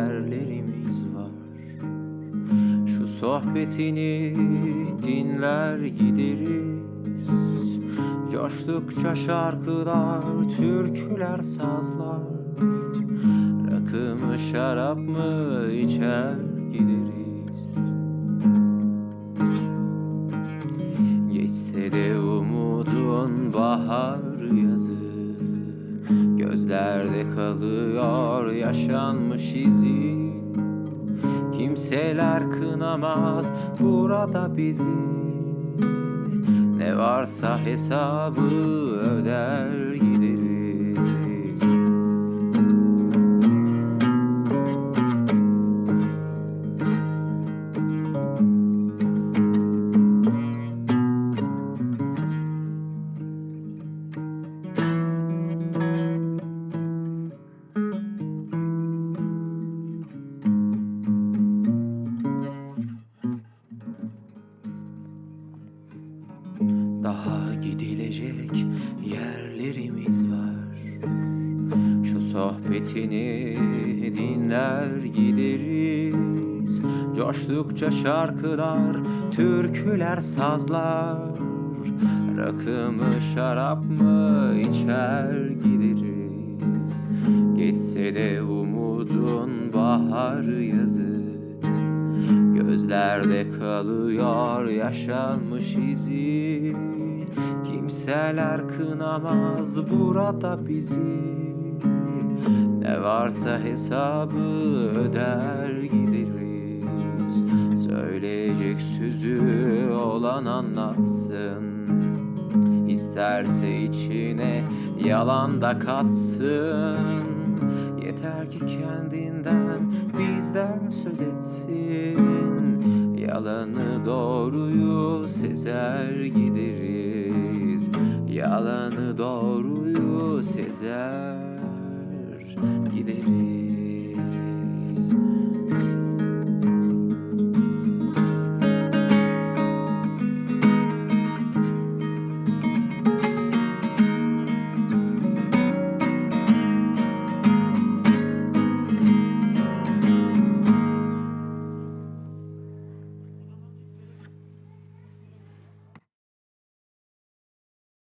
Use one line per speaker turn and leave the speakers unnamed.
Yerlerimiz var. Şu sohbetini dinler gideriz. Coştukça şarkılar, türküler, sazlar. Rakı mı şarap mı içer gideriz. Geçse de umudun bahar Gözlerde kalıyor yaşanmış izi. Kimseler kınamaz burada bizi. Ne varsa hesabı öder gideriz Daha gidilecek yerlerimiz var. Şu sohbetini dinler gideriz. Coştukça şarkılar, türküler, sazlar. Rakı mı şarap mı içer gideriz. Geçse de umudun bahar yazı. Gözlerde kalıyor yaşanmış izi Kimseler kınamaz burada bizi. Ne varsa hesabı öder gideriz. Söyleyecek sözü olan anlatsın. İsterse içine yalan da katsın. Yeter ki kendinden bizden söz etsin. Yalanı doğruyu sezer gideriz Yalanı doğruyu sezer gideriz